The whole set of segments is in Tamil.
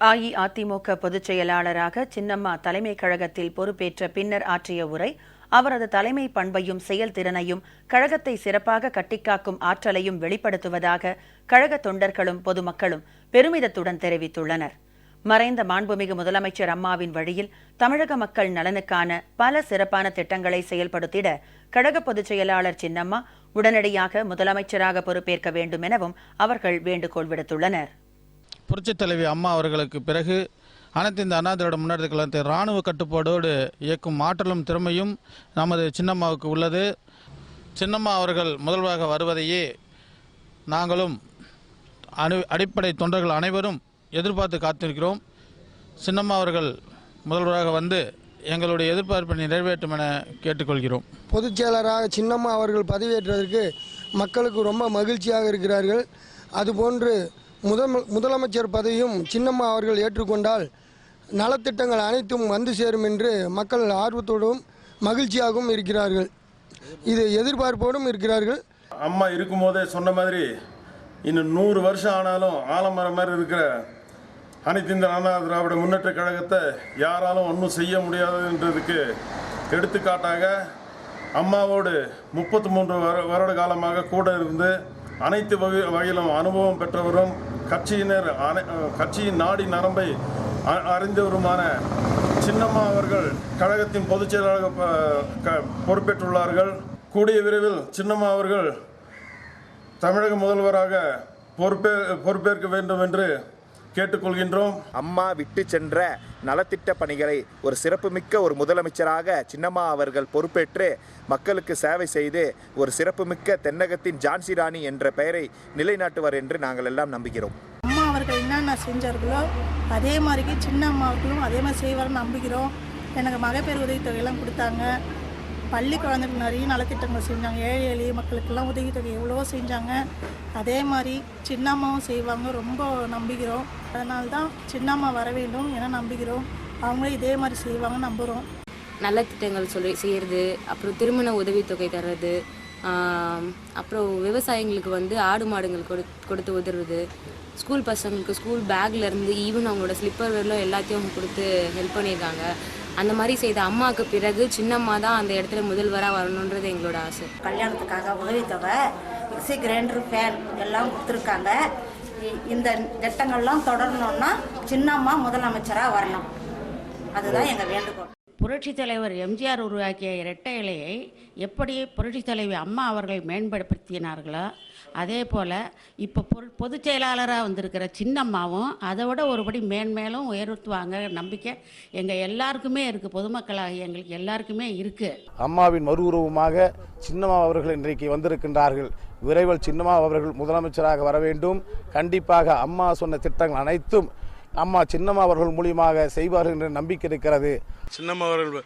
அஇஅதிமுக பொதுச் செயலாளராக சின்னம்மா தலைமை கழகத்தில் பொறுப்பேற்ற பின்னர் ஆற்றிய உரை அவரது தலைமை பண்பையும் செயல்திறனையும் கழகத்தை சிறப்பாக கட்டிக்காக்கும் ஆற்றலையும் வெளிப்படுத்துவதாக கழக தொண்டர்களும் பொதுமக்களும் பெருமிதத்துடன் தெரிவித்துள்ளனர். மறைந்த மாண்புமிகு முதலமைச்சர் அம்மாவின் வழியில் தமிழக மக்கள் நலனுக்கான பல சிறப்பான திட்டங்களை செயல்படுத்திட கழக பொதுச் செயலாளர் சின்னம்மா உடனடியாக முதலமைச்சராக பொறுப்பேற்க வேண்டும் எனவும் அவர்கள் வேண்டுகோள் விடுத்துள்ளனர். புரட்சித் தலைவி அம்மா அவர்களுக்கு பிறகு அனைத்து இந்த அண்ணா திராவிட முன்னேற்ற கழகத்தை இராணுவ கட்டுப்பாடோடு இயக்கும் ஆற்றலும் திறமையும் நமது சின்னம்மாவுக்கு உள்ளது. சின்னம்மா அவர்கள் முதல்வராக வருவதையே நாங்களும் அணு அடிப்படை தொண்டர்கள் அனைவரும் எதிர்பார்த்து காத்திருக்கிறோம். சின்னம்மா அவர்கள் முதல்வராக வந்து எங்களுடைய எதிர்பார்ப்பை நிறைவேற்றும் என கேட்டுக்கொள்கிறோம். பொதுச் செயலராக சின்னம்மா அவர்கள் பதவியேற்றதற்கு மக்களுக்கு ரொம்ப மகிழ்ச்சியாக இருக்கிறார்கள். அதுபோன்று முதல் முதலமைச்சர் பதவியும் சின்னம்மா அவர்கள் ஏற்றுக்கொண்டால் நலத்திட்டங்கள் அனைத்தும் வந்து சேரும் என்று மக்கள் ஆர்வத்தோடும் மகிழ்ச்சியாகவும் இருக்கிறார்கள். இது எதிர்பார்ப்போடும் இருக்கிறார்கள். அம்மா இருக்கும்போதே சொன்ன மாதிரி இன்னும் நூறு வருஷம் ஆனாலும் ஆலமரம் மாதிரி இருக்கிற அனைத்து இந்த அண்ணா திராவிட முன்னேற்ற கழகத்தை யாராலும் ஒன்றும் செய்ய முடியாதுன்றதுக்கு எடுத்துக்காட்டாக அம்மாவோடு முப்பத்தி மூன்று வருட காலமாக கூட இருந்து அனைத்து வகை வகையிலும் அனுபவம் பெற்றவரும் கட்சியினர் அனை கட்சியின் நாடி நரம்பை அ- அறிந்தவருமான சின்னம்மா அவர்கள் கழகத்தின் பொதுச் செயலாளராக க- பொறுப்பேற்றுள்ளார்கள். கூடிய விரைவில் சின்னம்மா அவர்கள் தமிழக முதல்வராக பொறுப்பே பொறுப்பேற்க வேண்டும் என்று கேட்டுக்கொள்கின்றோம். அம்மா விட்டு சென்ற நலத்திட்ட பணிகளை ஒரு சிறப்புமிக்க ஒரு முதலமைச்சராக சின்னம்மா அவர்கள் பொறுப்பேற்று மக்களுக்கு சேவை செய்து ஒரு சிறப்புமிக்க தென்னகத்தின் ஜான்சி ராணி என்ற பெயரை நிலைநாட்டுவார் என்று நாங்கள் எல்லாம் நம்புகிறோம். அம்மா அவர்கள் என்னென்ன செஞ்சார்களோ அதே மாதிரிக்கு சின்ன அம்மாவுக்கும் அதே மாதிரி செய்வார்னு நம்புகிறோம். எனக்கு மகப்பேறு உதவித்தொகையெல்லாம் கொடுத்தாங்க. பள்ளி குழந்தைகள் நிறைய நலத்திட்டங்கள் செஞ்சாங்க. ஏழை எளிய மக்களுக்கெல்லாம் உதவித்தொகை எவ்வளோ செஞ்சாங்க. அதே மாதிரி சின்னம்மாவும் செய்வாங்க. ரொம்ப நம்புகிறோம். அதனால தான் சின்னம்மா வர வேண்டும் என நம்புகிறோம். அவங்களும் இதே மாதிரி செய்வாங்க நம்புகிறோம் நலத்திட்டங்கள் சொல்லி செய்கிறது அப்புறம் திருமண உதவித்தொகை தர்றது அப்புறம் விவசாயிங்களுக்கு வந்து ஆடு மாடுங்கள் கொடு கொடுத்து உதவுறது ஸ்கூல் பசங்களுக்கு ஸ்கூல் பேக்லேருந்து ஈவன் அவங்களோட ஸ்லிப்பர் வரலும் எல்லாத்தையும் அவங்க கொடுத்து ஹெல்ப் பண்ணியிருக்காங்க. அந்த மாதிரி செய்த அம்மாவுக்கு பிறகு சின்னம்மா தான் அந்த இடத்துல முதல்வராக வரணுன்றது எங்களோட ஆசை. கல்யாணத்துக்காக உதவித்தொகை மிக்சி கிரைண்டர் ஃபேன் எல்லாம் கொடுத்துருக்காங்க. இந்த திட்டங்கள்லாம் தொடரணும்னா சின்னம்மா முதலமைச்சராக வரணும். அதுதான் எங்கள் வேண்டுகோள். புரட்சித் தலைவர் எம்ஜிஆர் உருவாக்கிய இரட்டை இலையை எப்படி புரட்சி தலைவி அம்மா அவர்கள் மேம்படுத்தினார்களோ அதே போல் இப்போ பொரு பொதுச் செயலாளராக வந்திருக்கிற சின்னம்மாவும் அதை விட ஒருபடி மேன்மேலும் உயர்த்துவாங்க நம்பிக்கை எங்கள் எல்லாருக்குமே இருக்குது பொதுமக்களாக எங்களுக்கு எல்லாருக்குமே இருக்குது அம்மாவின் மறு உருவமாக சின்னம்மா அவர்கள் இன்றைக்கு வந்திருக்கின்றார்கள். விரைவில் சின்னம்மா அவர்கள் முதலமைச்சராக வர வேண்டும். கண்டிப்பாக அம்மா சொன்ன திட்டங்கள் அனைத்தும் அம்மா சின்னம்மா அவர்கள் மூலியமாக செய்வார்கள் என்ற நம்பிக்கை இருக்கிறது. சின்னம்மா அவர்கள்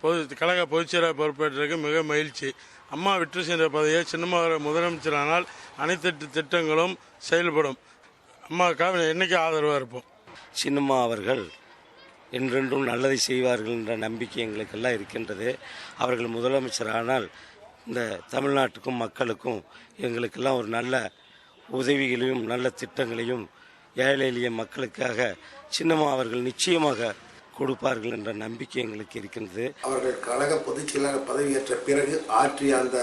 பொது கழக பொதுச்செயலாளர் பொறுப்பேற்றதுக்கு மிக மகிழ்ச்சி. அம்மா விட்டு சென்ற பதவியை சின்னம்மா அவர்கள் முதலமைச்சரானால் அனைத்து திட்ட- திட்டங்களும் செயல்படும். அம்மாவுக்காக என்னைக்கு ஆதரவாக இருப்போம்? சின்னம்மா அவர்கள் என்றென்றும் நல்லதை செய்வார்கள் என்ற நம்பிக்கை எங்களுக்கெல்லாம் இருக்கின்றது. அவர்கள் முதலமைச்சரானால் இந்த தமிழ்நாட்டுக்கும் மக்களுக்கும் எங்களுக்கெல்லாம் ஒரு நல்ல உதவிகளையும் நல்ல திட்டங்களையும் ஏழை எளிய மக்களுக்காக சின்னம்மா அவர்கள் நிச்சயமாக கொடுப்பார்கள் என்ற நம்பிக்கை எங்களுக்கு இருக்கின்றது. அவர்கள் கழக பொதுச் செயலாளர் பதவியேற்ற பிறகு ஆற்றிய அந்த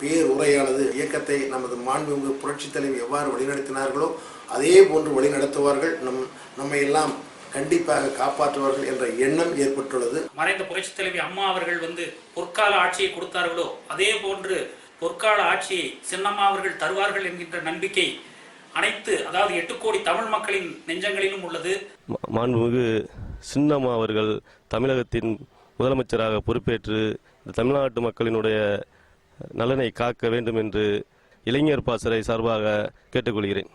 பேருரையானது இயக்கத்தை நமது மாண்புமிகு புரட்சித் தலைவி எவ்வாறு வழிநடத்தினார்களோ அதே போன்று வழிநடத்துவார்கள். நம் நம்மை எல்லாம் கண்டிப்பாக காப்பாற்றுவார்கள் என்ற எண்ணம் ஏற்பட்டுள்ளது. மறைந்த புரட்சி தலைவி அம்மா அவர்கள் வந்து பொற்கால ஆட்சியை கொடுத்தார்களோ அதே போன்று பொற்கால ஆட்சியை சின்னம்மா அவர்கள் தருவார்கள் என்கின்ற நம்பிக்கை அனைத்து அதாவது எட்டு கோடி தமிழ் மக்களின் நெஞ்சங்களிலும் உள்ளது. மாண்புமிகு சின்னம்மா அவர்கள் தமிழகத்தின் முதலமைச்சராக பொறுப்பேற்று இந்த தமிழ்நாட்டு மக்களினுடைய நலனை காக்க வேண்டும் என்று இளைஞர் பாசறை சார்பாக கேட்டுக்கொள்கிறேன்.